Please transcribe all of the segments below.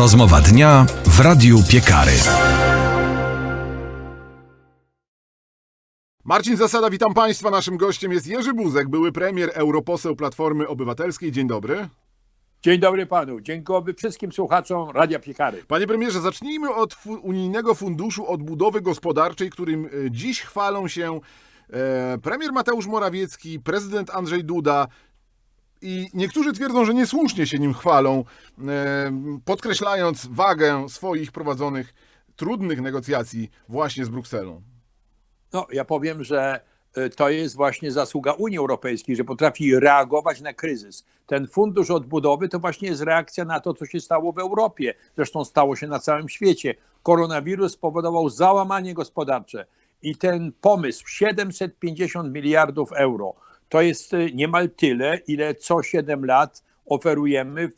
Rozmowa dnia w Radiu Piekary. Marcin Zasada, witam Państwa. Naszym gościem jest Jerzy Buzek, były premier, europoseł Platformy Obywatelskiej. Dzień dobry. Dzień dobry panu. Dziękuję wszystkim słuchaczom Radia Piekary. Panie premierze, zacznijmy od fu- Unijnego Funduszu Odbudowy Gospodarczej, którym e, dziś chwalą się e, premier Mateusz Morawiecki, prezydent Andrzej Duda. I niektórzy twierdzą, że niesłusznie się nim chwalą, e, podkreślając wagę swoich prowadzonych trudnych negocjacji właśnie z Brukselą. No, ja powiem, że y, to jest właśnie zasługa Unii Europejskiej, że potrafi reagować na kryzys. Ten fundusz odbudowy to właśnie jest reakcja na to, co się stało w Europie. Zresztą stało się na całym świecie. Koronawirus spowodował załamanie gospodarcze i ten pomysł 750 miliardów euro to jest y, niemal tyle, ile co 7 lat oferujemy w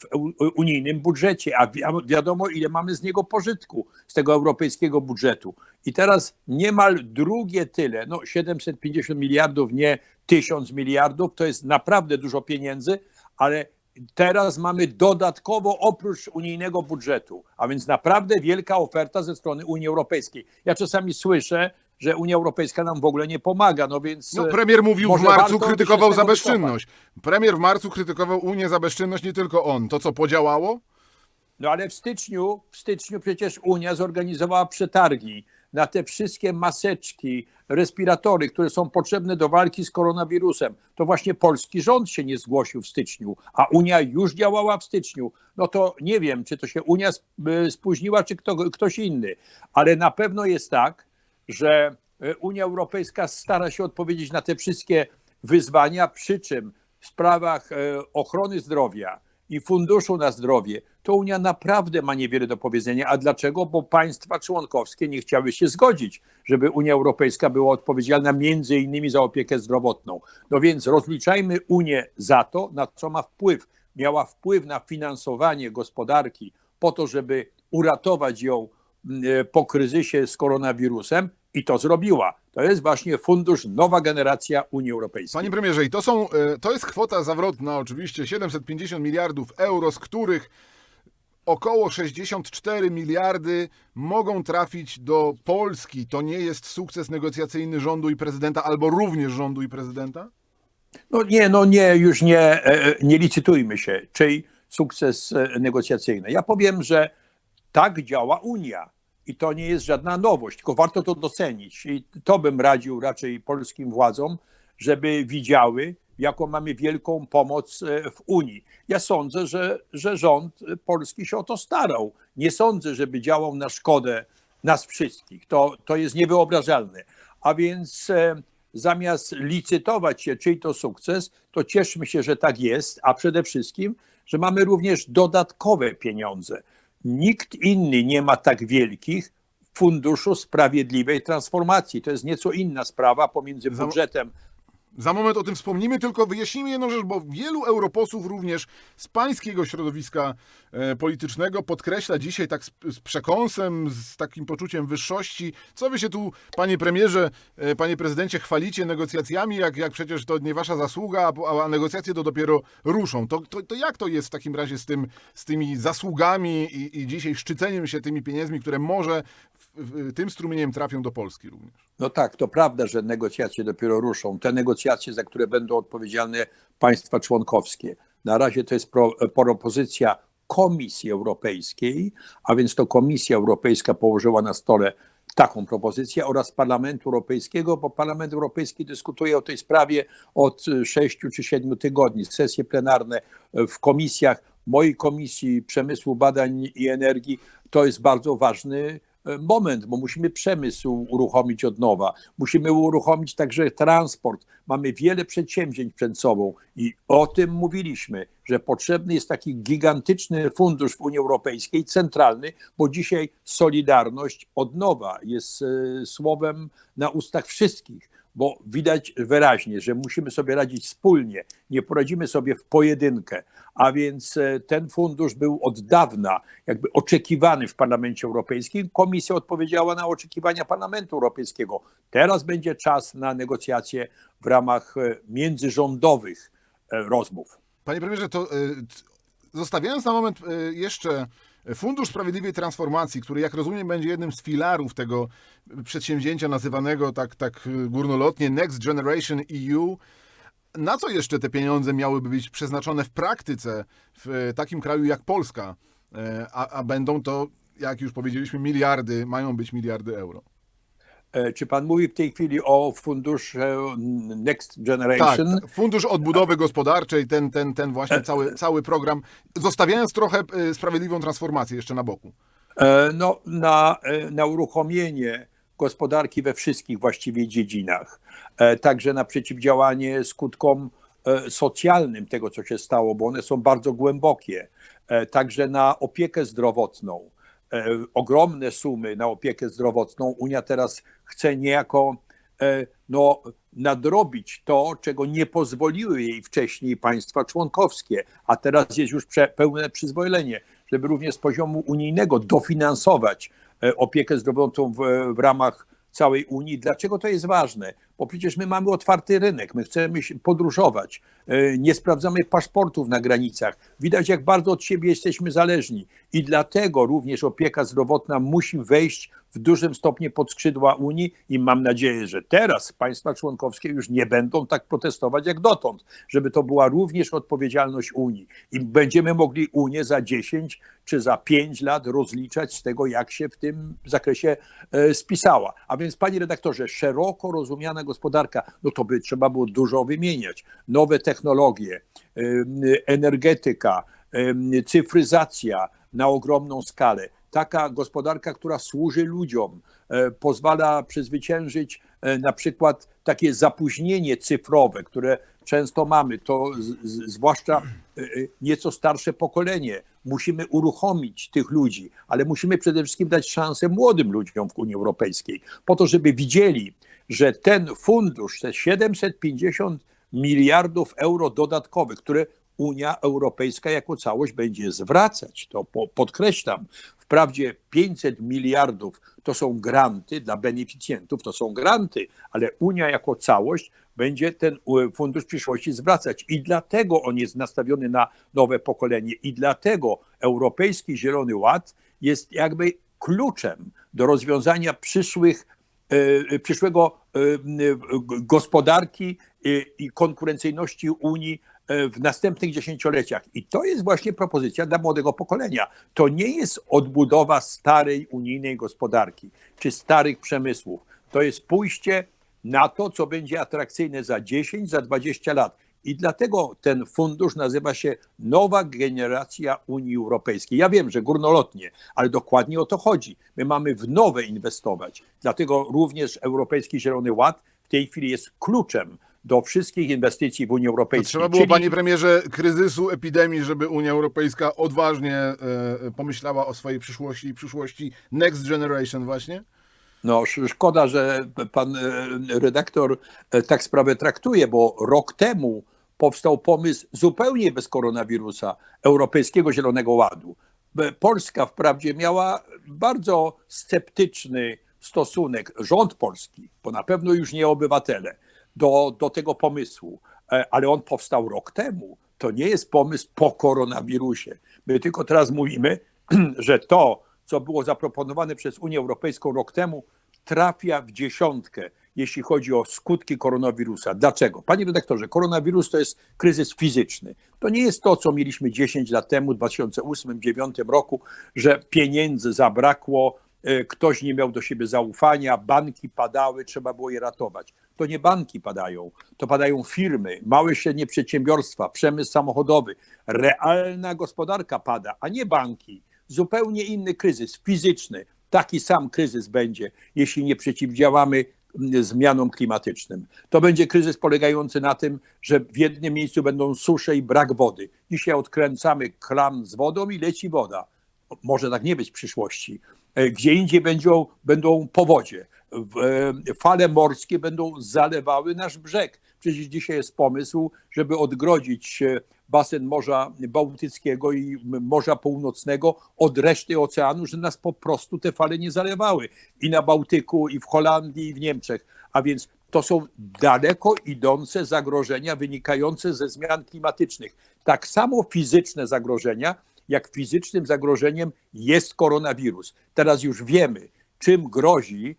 unijnym budżecie, a wiadomo, ile mamy z niego pożytku, z tego europejskiego budżetu. I teraz niemal drugie tyle, no 750 miliardów, nie 1000 miliardów, to jest naprawdę dużo pieniędzy, ale teraz mamy dodatkowo oprócz unijnego budżetu, a więc naprawdę wielka oferta ze strony Unii Europejskiej. Ja czasami słyszę, że Unia Europejska nam w ogóle nie pomaga, no więc... No, premier mówił w marcu, krytykował za wycofać. bezczynność. Premier w marcu krytykował Unię za bezczynność, nie tylko on. To co podziałało? No ale w styczniu, w styczniu przecież Unia zorganizowała przetargi na te wszystkie maseczki, respiratory, które są potrzebne do walki z koronawirusem. To właśnie polski rząd się nie zgłosił w styczniu, a Unia już działała w styczniu. No to nie wiem, czy to się Unia y, spóźniła, czy kto, ktoś inny, ale na pewno jest tak, że y, Unia Europejska stara się odpowiedzieć na te wszystkie wyzwania, przy czym w sprawach e, ochrony zdrowia i funduszu na zdrowie, to Unia naprawdę ma niewiele do powiedzenia. A dlaczego? Bo państwa członkowskie nie chciały się zgodzić, żeby Unia Europejska była odpowiedzialna między innymi za opiekę zdrowotną. No więc rozliczajmy Unię za to, na co ma wpływ. Miała wpływ na finansowanie gospodarki po to, żeby uratować ją e, po kryzysie z koronawirusem i to zrobiła. To jest właśnie fundusz Nowa Generacja Unii Europejskiej. Panie premierze, i to, są, e, to jest kwota zawrotna, oczywiście 750 miliardów euro, z których około 64 miliardy mogą trafić do Polski. To nie jest sukces negocjacyjny rządu i prezydenta, albo również rządu i prezydenta? No nie, no nie, już nie, e, nie licytujmy się, czyj sukces e, negocjacyjny. Ja powiem, że tak działa Unia i to nie jest żadna nowość, tylko warto to docenić i to bym radził raczej polskim władzom, żeby widziały, jaką mamy wielką pomoc e, w Unii. Ja sądzę, że, że rząd polski się o to starał. Nie sądzę, żeby działał na szkodę nas wszystkich. To, to jest niewyobrażalne. A więc e, zamiast licytować się, czyj to sukces, to cieszmy się, że tak jest, a przede wszystkim, że mamy również dodatkowe pieniądze. Nikt inny nie ma tak wielkich funduszu sprawiedliwej transformacji. To jest nieco inna sprawa pomiędzy Za- budżetem Za moment o tym wspomnimy, tylko wyjaśnijmy jedną rzecz, bo wielu europosłów również z pańskiego środowiska e, politycznego podkreśla dzisiaj tak z, z przekąsem, z takim poczuciem wyższości. Co wy się tu, panie premierze, e, panie prezydencie, chwalicie negocjacjami, jak, jak przecież to nie wasza zasługa, a, a negocjacje to dopiero ruszą. To, to, to jak to jest w takim razie z, tym, z tymi zasługami i, i dzisiaj szczyceniem się tymi pieniędzmi, które może w, w, tym strumieniem trafią do Polski również? No tak, to prawda, że negocjacje dopiero ruszą. Te negocjacje, za które będą odpowiedzialne państwa członkowskie. Na razie to jest pro, propozycja Komisji Europejskiej, a więc to Komisja Europejska położyła na stole taką propozycję oraz Parlamentu Europejskiego, bo Parlament Europejski dyskutuje o tej sprawie od sześciu czy siedmiu tygodni. Sesje plenarne w komisjach, mojej Komisji Przemysłu, Badań i Energii, to jest bardzo ważny moment, bo musimy przemysł uruchomić od nowa, musimy uruchomić także transport. Mamy wiele przedsięwzięć przed sobą i o tym mówiliśmy, że potrzebny jest taki gigantyczny fundusz w Unii Europejskiej, centralny, bo dzisiaj solidarność od nowa jest e, słowem na ustach wszystkich. Bo widać wyraźnie, że musimy sobie radzić wspólnie, nie poradzimy sobie w pojedynkę. A więc e, ten fundusz był od dawna jakby oczekiwany w Parlamencie Europejskim. Komisja odpowiedziała na oczekiwania Parlamentu Europejskiego. Teraz będzie czas na negocjacje w ramach e, międzyrządowych e, rozmów. Panie premierze, to zostawiając na moment jeszcze Fundusz Sprawiedliwej Transformacji, który jak rozumiem będzie jednym z filarów tego przedsięwzięcia nazywanego tak, tak górnolotnie Next Generation EU, na co jeszcze te pieniądze miałyby być przeznaczone w praktyce w takim kraju jak Polska? E, A, a będą to, jak już powiedzieliśmy, miliardy, mają być miliardy euro. E, Czy pan mówi w tej chwili o funduszu Next Tak, Generation? Fundusz Odbudowy Gospodarczej, ten, ten, ten właśnie cały, cały program, zostawiając trochę e, sprawiedliwą transformację jeszcze na boku. E, No, na, e, na uruchomienie gospodarki we wszystkich właściwie dziedzinach, e, także na przeciwdziałanie skutkom e, socjalnym tego, co się stało, bo one są bardzo głębokie, e, także na opiekę zdrowotną. E, Ogromne sumy na opiekę zdrowotną. Unia teraz chce niejako e, no, nadrobić to, czego nie pozwoliły jej wcześniej państwa członkowskie, a teraz jest już pełne przyzwolenie, żeby również z poziomu unijnego dofinansować e, opiekę zdrowotną w, w ramach całej Unii. Dlaczego to jest ważne? Bo przecież my mamy otwarty rynek, my chcemy podróżować, e, nie sprawdzamy paszportów na granicach. Widać, jak bardzo od siebie jesteśmy zależni i dlatego również opieka zdrowotna musi wejść w dużym stopniu pod skrzydła Unii i mam nadzieję, że teraz państwa członkowskie już nie będą tak protestować jak dotąd, żeby to była również odpowiedzialność Unii i będziemy mogli Unię za 10 czy za 5 lat rozliczać z tego, jak się w tym zakresie e, spisała. A więc, panie redaktorze, szeroko rozumiana gospodarka, no to by trzeba było dużo wymieniać. Nowe technologie, energetyka, cyfryzacja na ogromną skalę. Taka gospodarka, która służy ludziom, e, pozwala przezwyciężyć e, na przykład takie zapóźnienie cyfrowe, które często mamy, to z, zwłaszcza e, nieco starsze pokolenie. Musimy uruchomić tych ludzi, ale musimy przede wszystkim dać szansę młodym ludziom w Unii Europejskiej, po to, żeby widzieli, że ten fundusz, te 750 miliardów euro dodatkowych, które Unia Europejska jako całość będzie zwracać, to po, podkreślam. Wprawdzie 500 miliardów to są granty dla beneficjentów, to są granty, ale Unia jako całość będzie ten e, fundusz przyszłości zwracać. I dlatego on jest nastawiony na nowe pokolenie. I dlatego Europejski Zielony Ład jest jakby kluczem do rozwiązania przyszłych e, przyszłego e, gospodarki e, i konkurencyjności Unii e, w następnych dziesięcioleciach. I to jest właśnie propozycja dla młodego pokolenia. To nie jest odbudowa starej unijnej gospodarki czy starych przemysłów. To jest pójście na to, co będzie atrakcyjne za 10, za 20 lat. I dlatego ten fundusz nazywa się Nowa Generacja Unii Europejskiej. Ja wiem, że górnolotnie, ale dokładnie o to chodzi. My mamy w nowe inwestować. Dlatego również Europejski Zielony Ład w tej chwili jest kluczem do wszystkich inwestycji w Unii To Europejskiej. trzeba było, Czyli- panie premierze, kryzysu, epidemii, żeby Unia Europejska odważnie e, pomyślała o swojej przyszłości i przyszłości Next Generation właśnie? No, sz- szkoda, że pan e, redaktor e, tak sprawę traktuje, bo rok temu powstał pomysł zupełnie bez koronawirusa Europejskiego Zielonego Ładu. Polska wprawdzie miała bardzo sceptyczny stosunek, rząd polski, bo na pewno już nie obywatele, do, do tego pomysłu, E, ale on powstał rok temu. To nie jest pomysł po koronawirusie. My tylko teraz mówimy, że to, co było zaproponowane przez Unię Europejską rok temu, trafia w dziesiątkę, jeśli chodzi o skutki koronawirusa. Dlaczego? Panie redaktorze, koronawirus to jest kryzys fizyczny. To nie jest to, co mieliśmy 10 lat temu, w 2008-2009 roku, że pieniędzy zabrakło, e, ktoś nie miał do siebie zaufania, banki padały, trzeba było je ratować. To nie banki padają, to padają firmy, małe średnie przedsiębiorstwa, przemysł samochodowy. Realna gospodarka pada, a nie banki. Zupełnie inny kryzys fizyczny. Taki sam kryzys będzie, jeśli nie przeciwdziałamy mm, zmianom klimatycznym. To będzie kryzys polegający na tym, że w jednym miejscu będą susze i brak wody. Dzisiaj odkręcamy kran z wodą i leci woda. Może tak nie być w przyszłości. E, Gdzie indziej będą, będą powodzie. E, Fale morskie będą zalewały nasz brzeg. Przecież dzisiaj jest pomysł, żeby odgrodzić e, basen Morza Bałtyckiego i Morza Północnego od reszty oceanu, że nas po prostu te fale nie zalewały. I na Bałtyku, i w Holandii, i w Niemczech. A więc to są daleko idące zagrożenia wynikające ze zmian klimatycznych. Tak samo fizyczne zagrożenia, jak fizycznym zagrożeniem jest koronawirus. Teraz już wiemy, czym grozi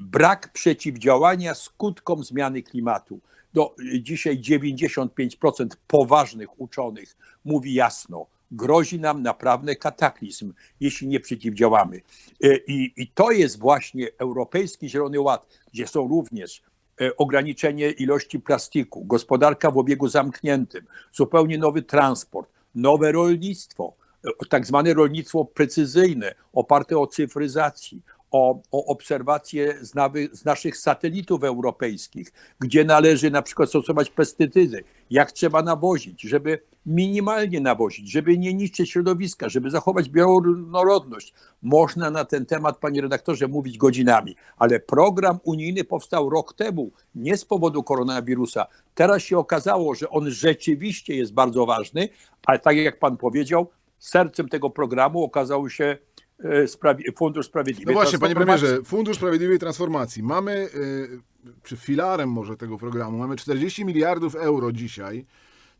brak przeciwdziałania skutkom zmiany klimatu. Do, dzisiaj 95% poważnych uczonych mówi jasno, grozi nam naprawdę kataklizm, jeśli nie przeciwdziałamy. E, I, I to jest właśnie Europejski Zielony Ład, gdzie są również e, ograniczenie ilości plastiku, gospodarka w obiegu zamkniętym, zupełnie nowy transport, nowe rolnictwo, e, tak zwane rolnictwo precyzyjne, oparte o cyfryzacji, o, o obserwacje z, nawy, z naszych satelitów europejskich, gdzie należy na przykład stosować pestycydy, jak trzeba nawozić, żeby minimalnie nawozić, żeby nie niszczyć środowiska, żeby zachować bioróżnorodność. Można na ten temat, panie redaktorze, mówić godzinami, ale program unijny powstał rok temu, nie z powodu koronawirusa. Teraz się okazało, że on rzeczywiście jest bardzo ważny, ale tak jak pan powiedział, sercem tego programu okazał się Sprawi- Fundusz No Sprawiedliwej właśnie, panie premierze, Fundusz Sprawiedliwej Transformacji. Mamy, y, czy filarem może tego programu, mamy 40 miliardów euro dzisiaj,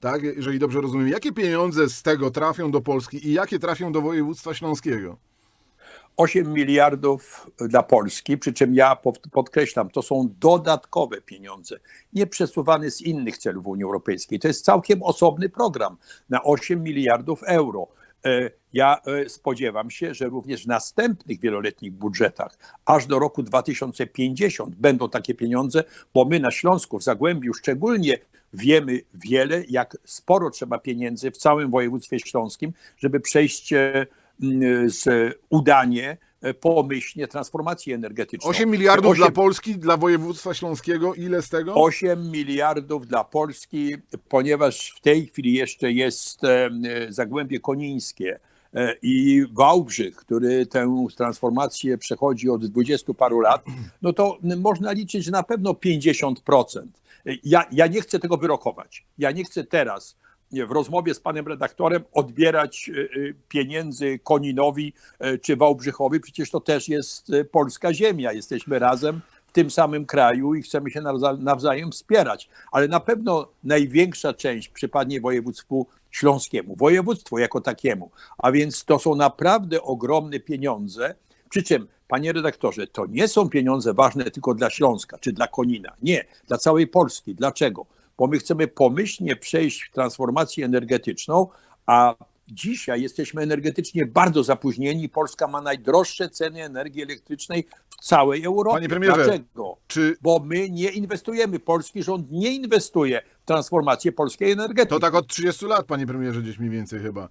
tak, jeżeli dobrze rozumiem. Jakie pieniądze z tego trafią do Polski i jakie trafią do województwa śląskiego? 8 miliardów dla Polski, przy czym ja pod- podkreślam, to są dodatkowe pieniądze, nie przesuwane z innych celów Unii Europejskiej. To jest całkiem osobny program na 8 miliardów euro. E, Ja e, spodziewam się, że również w następnych wieloletnich budżetach, aż do roku 2050, będą takie pieniądze, bo my na Śląsku, w Zagłębiu szczególnie wiemy wiele, jak sporo trzeba pieniędzy w całym województwie śląskim, żeby przejść e, z udanie, pomyślnie transformacji energetycznej. 8 miliardów Osiem- dla Polski, dla województwa śląskiego, ile z tego? 8 miliardów dla Polski, ponieważ w tej chwili jeszcze jest e, Zagłębie Konińskie e, i Wałbrzych, który tę transformację przechodzi od 20 paru lat, no to można liczyć, na pewno 50%. Ja, ja nie chcę tego wyrokować. Ja nie chcę teraz w rozmowie z panem redaktorem odbierać e, e, pieniędzy Koninowi e, czy Wałbrzychowi. Przecież to też jest polska ziemia. Jesteśmy razem w tym samym kraju i chcemy się nawza- nawzajem wspierać. Ale na pewno największa część przypadnie województwu śląskiemu, województwu jako takiemu. A więc to są naprawdę ogromne pieniądze. Przy czym, panie redaktorze, to nie są pieniądze ważne tylko dla Śląska czy dla Konina. Nie, dla całej Polski. Dlaczego? Bo my chcemy pomyślnie przejść w transformację energetyczną, a dzisiaj jesteśmy energetycznie bardzo zapóźnieni. Polska ma najdroższe ceny energii elektrycznej w całej Europie. Panie premierze, Dlaczego? Czy Bo my nie inwestujemy, polski rząd nie inwestuje w transformację polskiej energetyki. to tak od 30 lat, panie premierze, gdzieś mniej więcej chyba.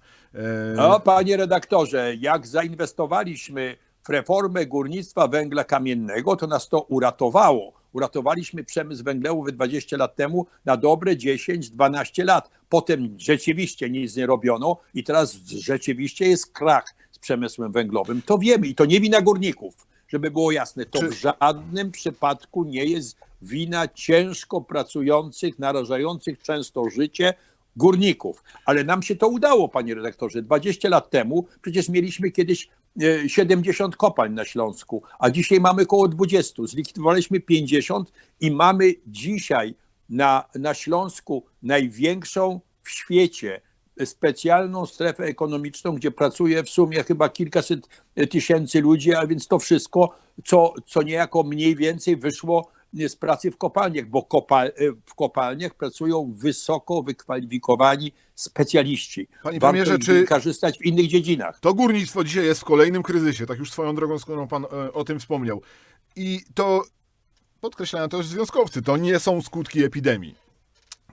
E, O, panie redaktorze, jak zainwestowaliśmy w reformę górnictwa węgla kamiennego, to nas to uratowało. Uratowaliśmy przemysł węglowy 20 lat temu na dobre 10-12 lat. Potem rzeczywiście nic nie robiono i teraz rzeczywiście jest krach z przemysłem węglowym. To wiemy i to nie wina górników, żeby było jasne. To Czy- w żadnym przypadku nie jest wina ciężko pracujących, narażających często życie górników. Ale nam się to udało, panie redaktorze. 20 lat temu przecież mieliśmy kiedyś 70 kopalń na Śląsku, a dzisiaj mamy około 20. Zlikwidowaliśmy 50 i mamy dzisiaj na, na Śląsku największą w świecie specjalną strefę ekonomiczną, gdzie pracuje w sumie chyba kilkaset tysięcy ludzi, a więc to wszystko, co, co niejako mniej więcej wyszło z pracy w kopalniach, bo kopal, w kopalniach pracują wysoko wykwalifikowani specjaliści. Panie Warto premierze, czy- wykorzystać w innych dziedzinach. To górnictwo dzisiaj jest w kolejnym kryzysie, tak już swoją drogą, skoro pan e, o tym wspomniał. I to, podkreślają też związkowcy, to nie są skutki epidemii.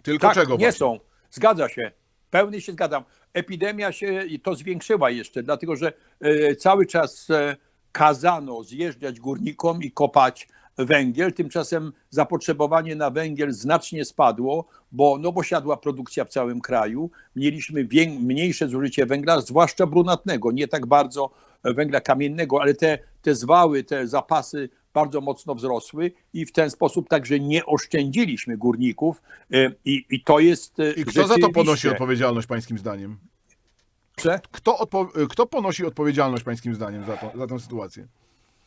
Tylko tak, czego? nie właśnie? są. Zgadza się. Pełnie się zgadzam. Epidemia się to zwiększyła jeszcze, dlatego że e, cały czas e, kazano zjeżdżać górnikom i kopać węgiel. Tymczasem zapotrzebowanie na węgiel znacznie spadło, bo, no bo siadła produkcja w całym kraju. Mieliśmy mniejsze zużycie węgla, zwłaszcza brunatnego, nie tak bardzo e, węgla kamiennego, ale te, te zwały, te zapasy bardzo mocno wzrosły i w ten sposób także nie oszczędziliśmy górników e, i, i to jest e, I kto za to ponosi odpowiedzialność pańskim zdaniem? Kto, kto ponosi odpowiedzialność pańskim zdaniem za, to, za tę sytuację?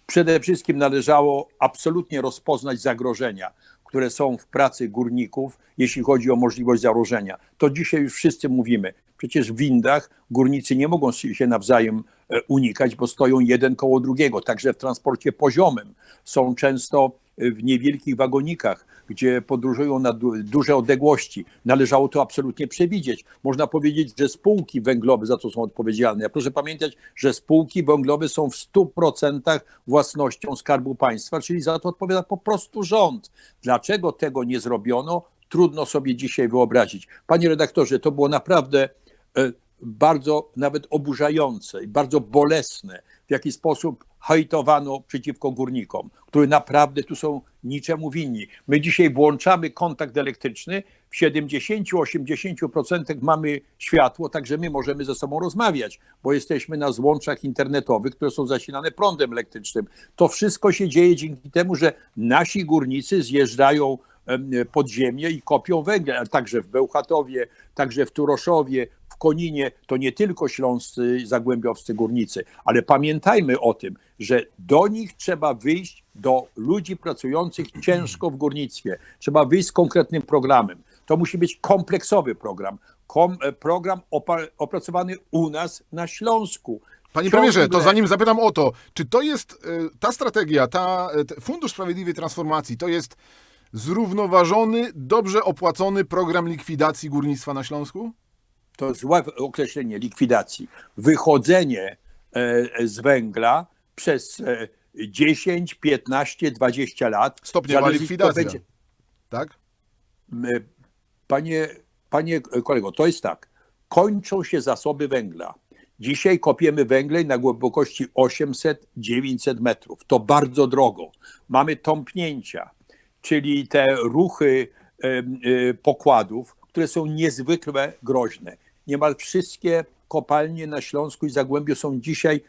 Przede wszystkim należało absolutnie rozpoznać zagrożenia, które są w pracy górników, jeśli chodzi o możliwość założenia. To dzisiaj już wszyscy mówimy. Przecież w windach górnicy nie mogą się nawzajem e, unikać, bo stoją jeden koło drugiego. Także w transporcie poziomym są często e, w niewielkich wagonikach, gdzie podróżują na du- duże odległości. Należało to absolutnie przewidzieć. Można powiedzieć, że spółki węglowe za to są odpowiedzialne. Proszę pamiętać, że spółki węglowe są w 100% własnością Skarbu Państwa, czyli za to odpowiada po prostu rząd. Dlaczego tego nie zrobiono? Trudno sobie dzisiaj wyobrazić. Panie redaktorze, to było naprawdę e, bardzo nawet oburzające i bardzo bolesne, w jaki sposób hejtowano przeciwko górnikom, którzy naprawdę tu są niczemu winni. My dzisiaj włączamy kontakt elektryczny, w 70-80% mamy światło, także my możemy ze sobą rozmawiać, bo jesteśmy na złączach internetowych, które są zasilane prądem elektrycznym. To wszystko się dzieje dzięki temu, że nasi górnicy zjeżdżają pod ziemię i kopią węgiel, także w Bełchatowie, także w Turoszowie, w Koninie, to nie tylko śląscy zagłębiowscy górnicy, ale pamiętajmy o tym, że do nich trzeba wyjść, do ludzi pracujących ciężko w górnictwie. Trzeba wyjść z konkretnym programem. To musi być kompleksowy program, kom, e, program opracowany u nas na Śląsku. Panie premierze, to zanim zapytam o to, czy to jest y, ta strategia, ta te- Fundusz Sprawiedliwej Transformacji, to jest zrównoważony, dobrze opłacony program likwidacji górnictwa na Śląsku? To złe określenie likwidacji, wychodzenie e, z węgla przez e, 10, 15, 20 lat. Stopniowa likwidacja. będzie- Tak? M, Panie, panie kolego, to jest tak. Kończą się zasoby węgla. Dzisiaj kopiemy węgiel na głębokości 800-900 metrów. To bardzo drogo. Mamy tąpnięcia, czyli te ruchy e, pokładów, które są niezwykle groźne. Niemal wszystkie kopalnie na Śląsku i Zagłębiu są dzisiaj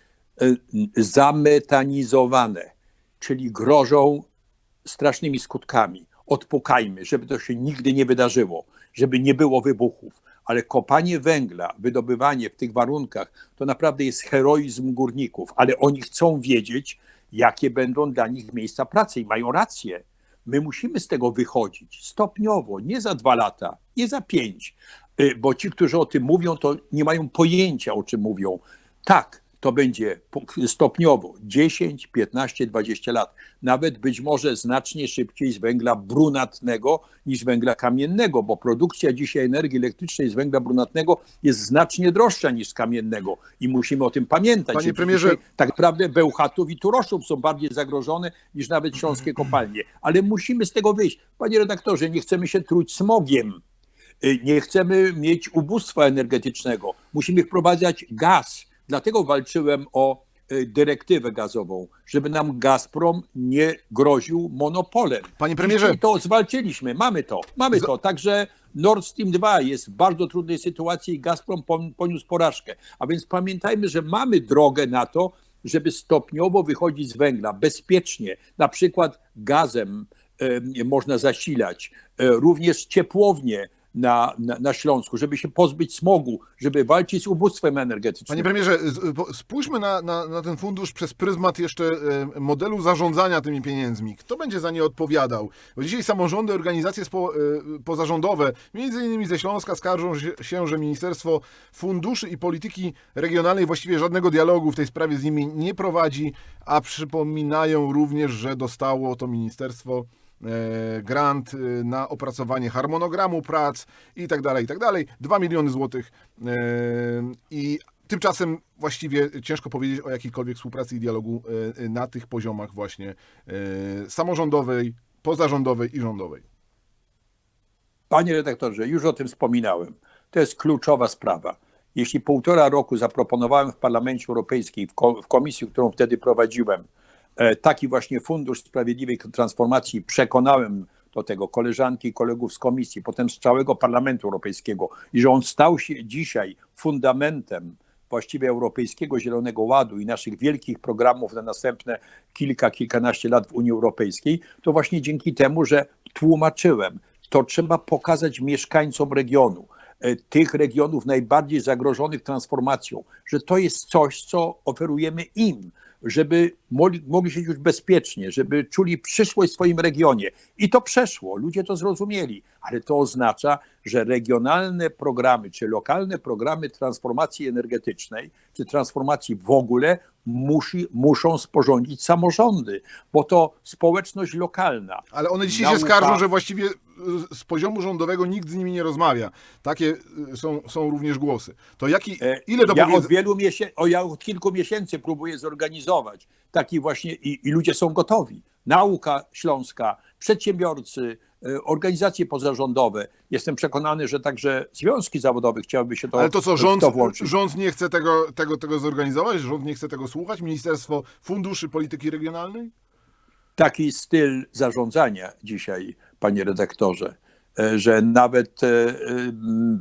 e, zametanizowane, czyli grożą strasznymi skutkami. Odpukajmy, żeby to się nigdy nie wydarzyło, żeby nie było wybuchów. Ale kopanie węgla, wydobywanie w tych warunkach, to naprawdę jest heroizm górników, ale oni chcą wiedzieć, jakie będą dla nich miejsca pracy i mają rację. My musimy z tego wychodzić stopniowo, nie za dwa lata, nie za pięć, Y, bo ci, którzy o tym mówią, to nie mają pojęcia, o czym mówią. Tak, to będzie stopniowo 10, 15, 20 lat, nawet być może znacznie szybciej z węgla brunatnego niż węgla kamiennego, bo produkcja dzisiaj energii elektrycznej z węgla brunatnego jest znacznie droższa niż z kamiennego i musimy o tym pamiętać. Panie premierze- tak naprawdę Bełchatów i Turoszów są bardziej zagrożone niż nawet śląskie kopalnie, ale musimy z tego wyjść. Panie redaktorze, nie chcemy się truć smogiem. Y, Nie chcemy mieć ubóstwa energetycznego. Musimy wprowadzać gaz. Dlatego walczyłem o y, dyrektywę gazową, żeby nam Gazprom nie groził monopolem. Panie premierze- I to zwalczyliśmy. Mamy to. Mamy to. Także Nord Stream 2 jest w bardzo trudnej sytuacji i Gazprom pon- poniósł porażkę. A więc pamiętajmy, że mamy drogę na to, żeby stopniowo wychodzić z węgla bezpiecznie. Na przykład gazem e, można zasilać, e, również ciepłownie na, na, na Śląsku, żeby się pozbyć smogu, żeby walczyć z ubóstwem energetycznym. Panie premierze, spójrzmy na, na, na ten fundusz przez pryzmat jeszcze e, modelu zarządzania tymi pieniędzmi. Kto będzie za nie odpowiadał? Bo dzisiaj samorządy, organizacje spo, e, pozarządowe, między innymi ze Śląska, skarżą się- że Ministerstwo Funduszy i Polityki Regionalnej właściwie żadnego dialogu w tej sprawie z nimi nie prowadzi, a przypominają również, że dostało to ministerstwo grant e, na opracowanie harmonogramu prac i tak dalej, i tak dalej. 2 miliony złotych e, i tymczasem właściwie ciężko powiedzieć o jakiejkolwiek współpracy i dialogu e, na tych poziomach właśnie e, samorządowej, pozarządowej i rządowej. Panie redaktorze, już o tym wspominałem. To jest kluczowa sprawa. Jeśli półtora roku zaproponowałem w Parlamencie Europejskim, w, ko- w komisji, którą wtedy prowadziłem, e, taki właśnie Fundusz Sprawiedliwej Transformacji, przekonałem do tego koleżanki i kolegów z komisji, potem z całego Parlamentu Europejskiego i że on stał się dzisiaj fundamentem właściwie Europejskiego Zielonego Ładu i naszych wielkich programów na następne kilka, kilkanaście lat w Unii Europejskiej, to właśnie dzięki temu, że tłumaczyłem, to trzeba pokazać mieszkańcom regionu, e, tych regionów najbardziej zagrożonych transformacją, że to jest coś, co oferujemy im. Żeby mogli, mogli się czuć bezpiecznie, żeby czuli przyszłość w swoim regionie. I to przeszło, ludzie to zrozumieli, ale to oznacza, że regionalne programy, czy lokalne programy transformacji energetycznej, czy transformacji w ogóle musi, muszą sporządzić samorządy, bo to społeczność lokalna. Ale one dzisiaj Nauka- się skarżą, że właściwie z poziomu rządowego nikt z nimi nie rozmawia. Takie y, są, są również głosy. To jaki, E, ile to ja od wielu miesięcy, o ja od kilku miesięcy próbuję zorganizować taki właśnie i, i ludzie są gotowi. Nauka śląska, przedsiębiorcy, e, organizacje pozarządowe. Jestem przekonany, że także związki zawodowe chciałyby się to, Ale to co, rząd, to rząd nie chce tego, tego, tego zorganizować? Rząd nie chce tego słuchać? Ministerstwo Funduszy Polityki Regionalnej? taki styl zarządzania dzisiaj, panie redaktorze, e, że nawet e,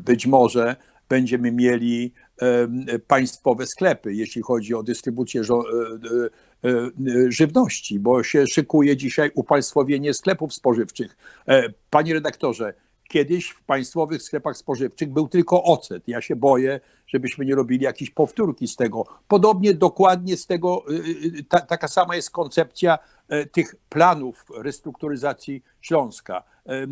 być może będziemy mieli e, państwowe sklepy, jeśli chodzi o dystrybucję żywności, bo się szykuje dzisiaj upaństwowienie sklepów spożywczych. Panie redaktorze, kiedyś w państwowych sklepach spożywczych był tylko ocet. Ja się boję, żebyśmy nie robili jakiejś powtórki z tego. Podobnie dokładnie z tego, y, y, ta, taka sama jest koncepcja e, tych planów restrukturyzacji Śląska. E,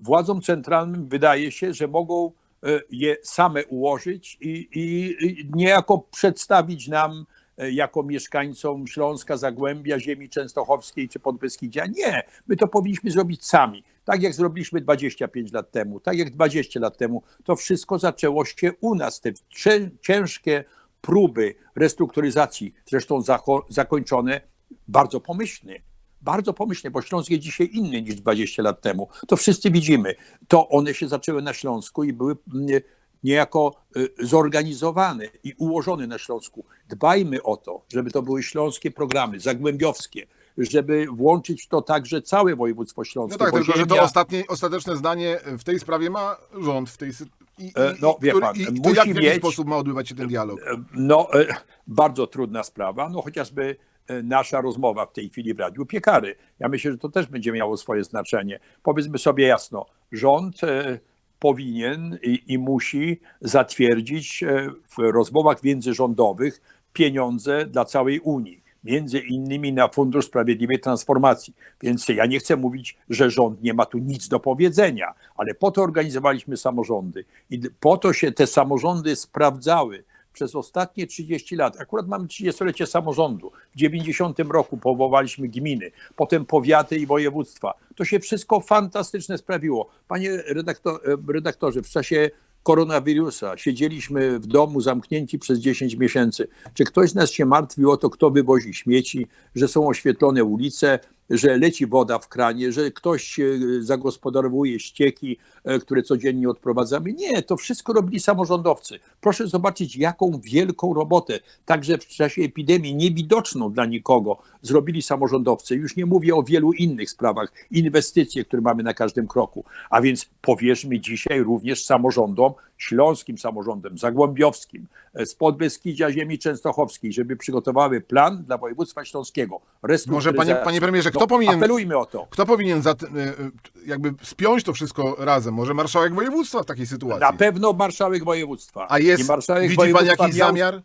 Władzom centralnym wydaje się, że mogą e, je same ułożyć i, i, niejako przedstawić nam jako mieszkańcom Śląska, Zagłębia, ziemi częstochowskiej czy Podbeskidzia. Nie, my to powinniśmy zrobić sami. Tak jak zrobiliśmy 25 lat temu, tak jak 20 lat temu, to wszystko zaczęło się u nas. Te cię- ciężkie próby restrukturyzacji, zresztą zakończone bardzo pomyślnie. Bardzo pomyślnie, bo Śląsk jest dzisiaj inny niż 20 lat temu. To wszyscy widzimy. To one się zaczęły na Śląsku i były mm, niejako y, zorganizowane i ułożone na Śląsku. Dbajmy o to, żeby to były śląskie programy, zagłębiowskie, żeby włączyć w to także całe województwo śląskie. No tak, tylko że to ziemia- ostatnie, ostateczne zdanie w tej sprawie ma rząd. W tej, sy- i, i, E, no, wie który- pan, i, musi jak, w jaki mieć- sposób ma odbywać się ten dialog? No, e, bardzo trudna sprawa. No chociażby e, nasza rozmowa w tej chwili w Radiu Piekary. Ja myślę, że to też będzie miało swoje znaczenie. Powiedzmy sobie jasno, rząd e, powinien i, i musi zatwierdzić e, w rozmowach międzyrządowych pieniądze dla całej Unii. Między innymi na Fundusz Sprawiedliwej Transformacji. Więc ja nie chcę mówić, że rząd nie ma tu nic do powiedzenia, ale po to organizowaliśmy samorządy i po to się te samorządy sprawdzały przez ostatnie 30 lat. Akurat mamy 30-lecie samorządu. W 90 roku powołaliśmy gminy, potem powiaty i województwa. To się wszystko fantastycznie sprawiło. Panie redaktor, redaktorze, w czasie koronawirusa siedzieliśmy w domu zamknięci przez 10 miesięcy. Czy ktoś z nas się martwił o to, kto wywozi śmieci, że są oświetlone ulice, że leci woda w kranie, że ktoś e, zagospodarowuje ścieki, e, które codziennie odprowadzamy. Nie, to wszystko robili samorządowcy. Proszę zobaczyć, jaką wielką robotę, także w czasie epidemii, niewidoczną dla nikogo, zrobili samorządowcy. Już nie mówię o wielu innych sprawach, inwestycje, które mamy na każdym kroku. A więc powierzmy dzisiaj również samorządom, śląskim samorządom, zagłębiowskim, e, z Podbeskidzia, ziemi częstochowskiej, żeby przygotowały plan dla województwa śląskiego. Może panie, panie premierze, kto No, powinien, Apelujmy o to. kto powinien za, y, y, jakby spiąć to wszystko razem? Może marszałek województwa w takiej sytuacji? Na pewno marszałek województwa. A jest, I marszałek widzi pan jakiś miał, zamiar?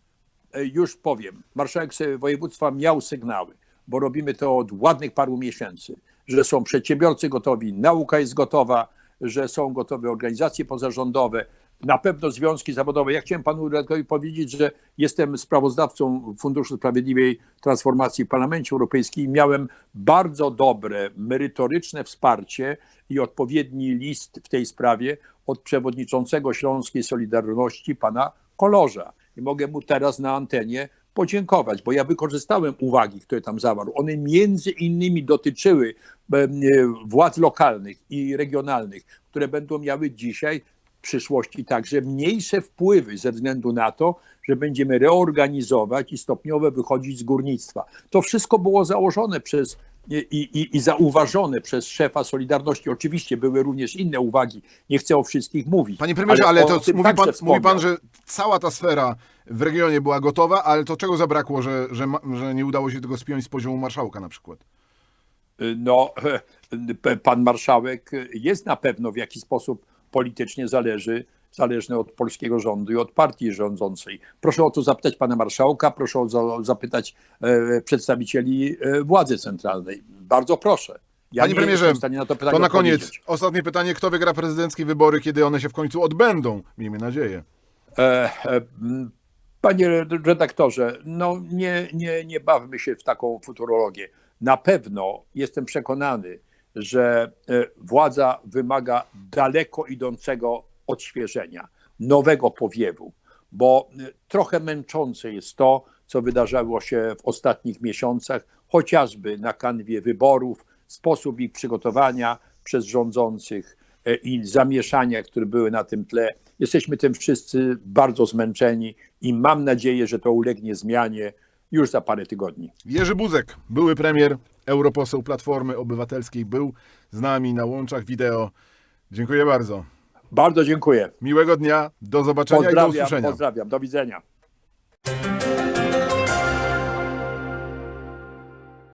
e, Już powiem. Marszałek województwa miał sygnały, bo robimy to od ładnych paru miesięcy, że są przedsiębiorcy gotowi, nauka jest gotowa, że są gotowe organizacje pozarządowe, na pewno związki zawodowe. Ja chciałem panu redaktorowi powiedzieć, że jestem sprawozdawcą Funduszu Sprawiedliwej Transformacji w Parlamencie Europejskim i miałem bardzo dobre, merytoryczne wsparcie i odpowiedni list w tej sprawie od przewodniczącego Śląskiej Solidarności, pana Kolorza. I mogę mu teraz na antenie podziękować, bo ja wykorzystałem uwagi, które tam zawarł. One między innymi dotyczyły e, władz lokalnych i regionalnych, które będą miały dzisiaj przyszłości także mniejsze wpływy ze względu na to, że będziemy reorganizować i stopniowo wychodzić z górnictwa. To wszystko było założone przez i, i, i zauważone przez szefa Solidarności. Oczywiście były również inne uwagi, nie chcę o wszystkich mówić. Panie premierze, ale, o to mówi pan, mówi pan, że cała ta sfera w regionie była gotowa, ale to czego zabrakło, że, że, że nie udało się tego spiąć z poziomu marszałka na przykład? No, pan marszałek jest na pewno w jakiś sposób politycznie zależy zależne od polskiego rządu i od partii rządzącej. Proszę o to zapytać pana marszałka, proszę o za- zapytać e, przedstawicieli e, władzy centralnej. Bardzo proszę. Ja Panie nie premierze, na to To na koniec ostatnie pytanie. Kto wygra prezydenckie wybory, kiedy one się w końcu odbędą? Miejmy nadzieję. E, e, Panie redaktorze, no nie, nie, nie bawmy się w taką futurologię. Na pewno jestem przekonany, że e, władza wymaga daleko idącego odświeżenia, nowego powiewu, bo e, trochę męczące jest to, co wydarzało się w ostatnich miesiącach, chociażby na kanwie wyborów, sposób ich przygotowania przez rządzących e, i zamieszania, które były na tym tle. Jesteśmy tym wszyscy bardzo zmęczeni i mam nadzieję, że to ulegnie zmianie już za parę tygodni. Jerzy Buzek, były premier, europoseł Platformy Obywatelskiej, był z nami na łączach wideo. Dziękuję bardzo. Bardzo dziękuję. Miłego dnia, do zobaczenia i do Pozdrawiam, usłyszenia. pozdrawiam. Do widzenia.